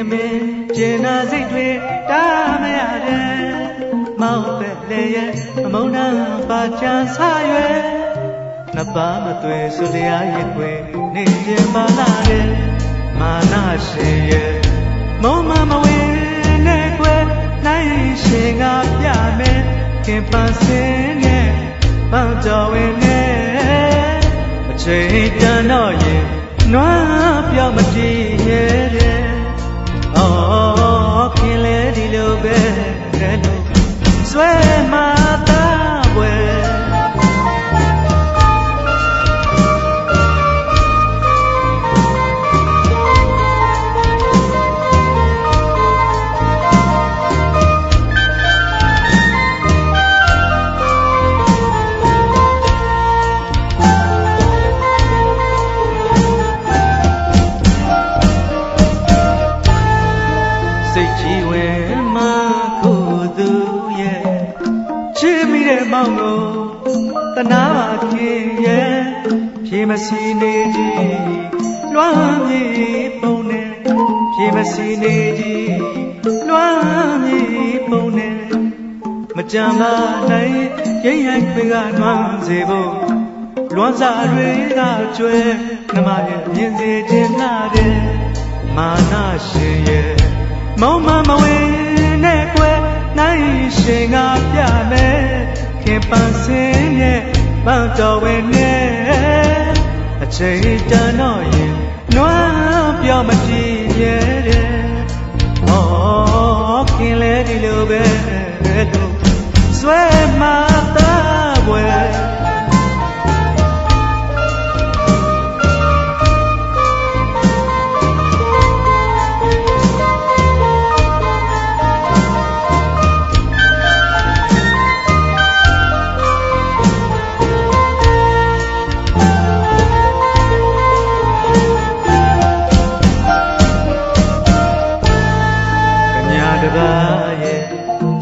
ခင်မင်းကျင်နာစိတ်တွေတားမရတဲ့မောက်ပဲလေရဲ့အမုန်းနာပါချာဆာရွယ်နှစ်ပါးမသွေဆိုလျာရဲ့ွယ်နေကျင်ပါလာတဲ့မာနရှင်ရဲ့မုံမမဝင်းနဲ့ကွယ်နိုင်ရှင်ကပြမယ်ခင်ပန်းစင်းနဲ့ပန်းတော်ဝင်နဲ့အချိန်တန်တော့ရင်နွားပြောင်းမကြည့်ရဲ့တဲ့ အော်ခင်လေဒီလိုပဲတဲ့လို့ဆွဲမ ချစ်မိတဲ့မောင်ကိုတနာပါခင်ရဲ့ဖြေမစီနေကြီးလွမ်းမြေပုံနဲ့ဖြေမစီနေကြီးလွမ်းမြေပုံနဲ့မကြမ်းလာနိုင်ရိပ်ရိုက်ခွေကနွမ်းစေဖို့လွမ်းစာတွေကကျွဲနှမရဲ့မြင်စေခြင်းနာတဲ့မာနရှင်ရဲ့မောင်မမဝင်းနဲ့ကွယ်နိုင် ရှင်ကပြမယ်ခင်ပန်းစင်းရဲ့ပန်းတော်ဝင်နဲ့အချိန်တန်တော့ရင်နွားပြောမကြည့်ရဲ့တဲ့ဟောခင်လဲဒီလိုပဲလို့ဆွဲမ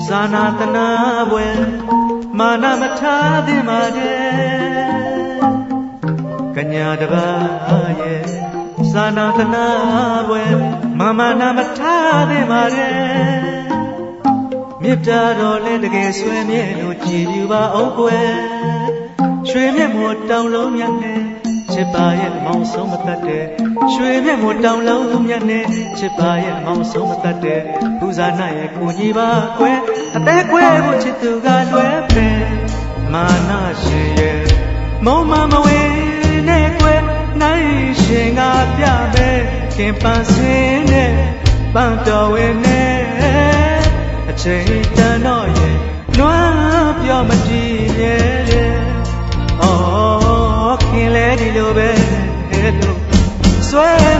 ဇာနာတနာပွဲမာနမထားသင့်ပါတဲ့ကညာတပါရဲ့ဇာနာတနာပွဲမာမနာမထားသင့်ပါတဲ့မေတ္တာတော်လည်းတကယ်ဆွေမြဲလို့ကြည်ပြပါအောင်ကွယ်ရွှေမြတ်မို့တောင်လုံးမြတ်နဲ့ ချစ်ပါရဲ့မောင်ဆုံးမတတ်တဲ့ရွှေမြတ်မို့တောင်လုံးမြတ်နဲ့ချစ်ပါရဲ့မောင်ဆုံးမတတ်တဲ့ပူဇာနာရဲ့ကိုကြီးပါကွယ်အသက်ကွယ်ဖို့ချစ်သူကလွယ်ပဲမာနရှင်ရဲ့မုံမမဝင်းနဲ့ကွယ်နိုင်ရှင်ကပြပဲခင်ပန်းစင်းနဲ့ပန်းတော်ဝင်နဲ့အချိန်တန်တော့ cielo. Suena